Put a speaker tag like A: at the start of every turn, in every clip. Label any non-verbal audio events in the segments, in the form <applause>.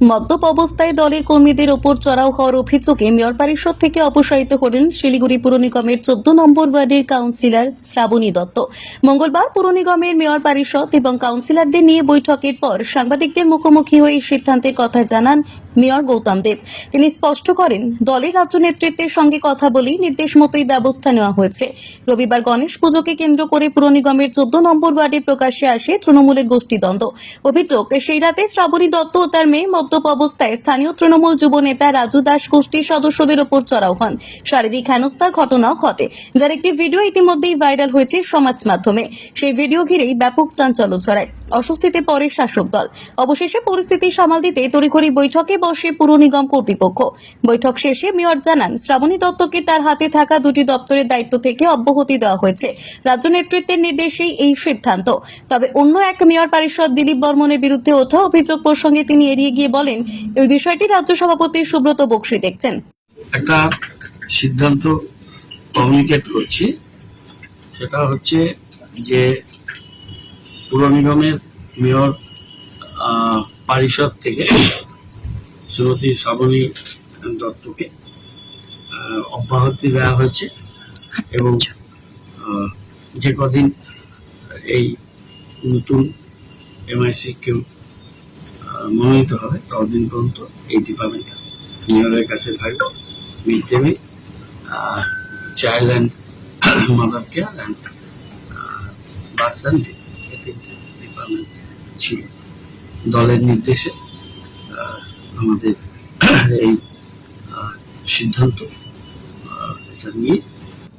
A: মদ্যপ অবস্থায় দলের কর্মীদের ওপর চড়াও হওয়ার অভিযোগে মেয়র পরিষদ থেকে অপসারিত হলেন শিলিগুড়ি পুর নিগমের চোদ্দ নম্বর ওয়ার্ডের কাউন্সিলর শ্রাবণী দত্ত। মঙ্গলবার পুর নিগমের মেয়র পরিষদ এবং কাউন্সিলরদের নিয়ে বৈঠকের পর সাংবাদিকদের মুখোমুখি হয়ে সিদ্ধান্তের কথা জানান মেয়র গৌতম দেব। তিনি স্পষ্ট করেন, দলের রাজ্য নেতৃত্বের সঙ্গে কথা বলেই নির্দেশ মতোই ব্যবস্থা নেওয়া হয়েছে। রবিবার গণেশ পুজোকে কেন্দ্র করে পুর নিগমের চোদ্দ নম্বর ওয়ার্ডে প্রকাশ্যে আসে তৃণমূলের গোষ্ঠীদ্বন্দ্ব অভিযোগ, সেই রাতে শ্রাবণী দত্ত ও তার মেয়ে মদ্যপ অবস্থায় স্থানীয় তৃণমূল যুব নেতা রাজু দাস গোষ্ঠীর সদস্যদের ওপর চড়াও হন। শারীরিক হেনস্থার ঘটনাও ঘটে, যার একটি ভিডিও ইতিমধ্যেই ভাইরাল হয়েছে সমাজ মাধ্যমে। সেই ভিডিও ঘিরেই ব্যাপক চাঞ্চল্য ছড়ায়। অস্বস্তিতে পড়ে শাসক দল। অবশেষে পরিস্থিতি সামাল দিতে তড়িঘড়ি বৈঠকে বসে পুর নিগম কর্তৃপক্ষ। বৈঠক শেষে মেয়র জানান, শ্রাবণী দত্তকে তার হাতে থাকা দুটি দপ্তরের দায়িত্ব থেকে অব্যাহতি দেওয়া হয়েছে। রাজ্য নেতৃত্বের নির্দেশেই এই সিদ্ধান্ত। তবে অন্য এক মেয়র পরিষদ দিলীপ বর্মনের বিরুদ্ধে ওঠা অভিযোগ প্রসঙ্গে তিনি এড়িয়ে গিয়ে বলেন, এই বিষয়টি রাজ্য সভাপতি সুব্রত বক্সি দেখছেন।
B: একটা সিদ্ধান্ত কমিউনিকেট করছি। সেটা হচ্ছে যে পুর নিগমের মেয়র পরিষদ থেকে শ্রীমতী শ্রাবণী দত্তকে অব্যাহতি দেওয়া হয়েছে এবং যে কদিন এই নতুন এমআইসি কেউ মনোনীত হবে ততদিন পর্যন্ত এই ডিপার্টমেন্ট মেয়রের কাছে থাকবে। Mid day meal child and mother care and birth department ছিল। দলের নির্দেশে আমাদের <clears throat> এই সিদ্ধান্ত এটা নিয়ে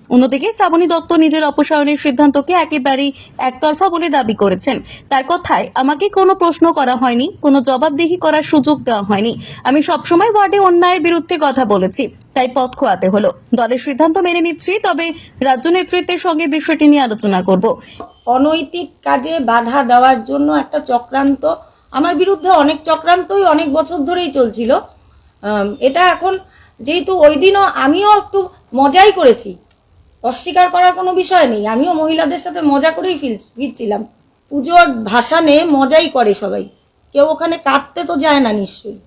A: অন্যদিকে শ্রাবণী দত্ত নিজের অপসারণের সিদ্ধান্তকে একেবারেই একতরফা বলে দাবি করেছেন। তার কথায়, আমাকে কোনো প্রশ্ন করা হয়নি, কোনো জবাবদিহি করার সুযোগ দেওয়া হয়নি। আমি সবসময় ওয়ার্ডে অন্যায়ের বিরুদ্ধে কথা বলেছি। তাই পথ খোয়াতে হলো। দলের সিদ্ধান্ত মেনে নিচ্ছি, তবে রাজ্য নেতৃত্বের সঙ্গে বিষয়টি নিয়ে আলোচনা করব।
C: অনৈতিক কাজে বাধা দেওয়ার জন্য একটা চক্রান্ত, আমার বিরুদ্ধে অনেক চক্রান্তই অনেক বছর ধরেই চলছিল। এটা এখন যেহেতু ওই দিনও আমিও একটু মজাই করেছি। অস্বীকার করার কোনো বিষয় নেই, আমিও মহিলাদের সাথে মজা করেই ফিল, ফিরছিলাম। পুজোর ভাসানে মজাই করে সবাই। কেউ ওখানে কাঁদতে তো যায় না নিশ্চয়ই।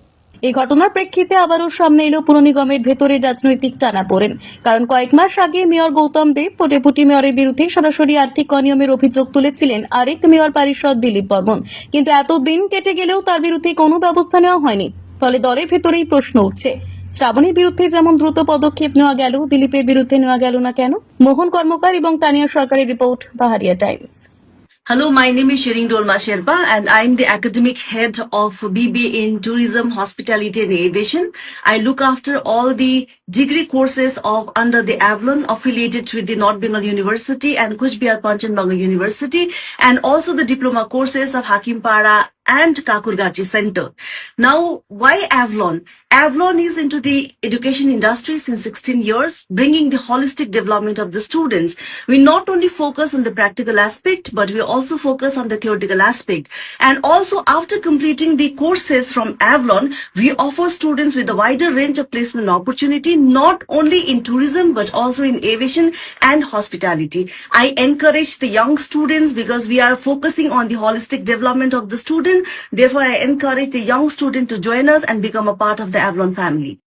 A: এই ঘটনার প্রেক্ষিতে আবারও সামনে এলো পুর নিগমের ভেতরের রাজনৈতিক টানা পড়েন কারণ কয়েক মাস আগে মেয়র গৌতম দেব পটেপুটি মেয়রের বিরুদ্ধে সরাসরি আর্থিক অনিয়মের অভিযোগ তুলেছিলেন আরেক মেয়র পারিষদ দিলীপ বর্মন। কিন্তু এতদিন কেটে গেলেও তার বিরুদ্ধে কোনো ব্যবস্থা নেওয়া হয়নি। ফলে দলের ভেতরেই প্রশ্ন উঠছে, শ্রাবণীর বিরুদ্ধে যেমন দ্রুত পদক্ষেপ নেওয়া গেল, দিলীপের বিরুদ্ধে নেওয়া গেল না কেন? মোহন কর্মকার এবং তানিয়া সরকারের report, বাহারিয়া Times.
D: Hello, my name is Shering Dolma Sherpa and I'm the academic head of BBA in Tourism, Hospitality and Aviation. I look after all the degree courses of under the Avalon affiliated with the North Bengal University and Kuch Bihar Panchanbanga University and also the diploma courses of Hakimpara and Kakurgachi Center. Now, why Avalon? Avalon is into the education industry since 16 years, bringing the holistic development of the students. We not only focus on the practical aspect, but we also focus on the theoretical aspect. And also, after completing the courses from Avlon, we offer students with a wider range of placement opportunity, not only in tourism, but also in aviation and hospitality. I encourage the young students because we are focusing on the holistic development of the student. Therefore, I encourage the young student to join us and become a part of the Avalon family.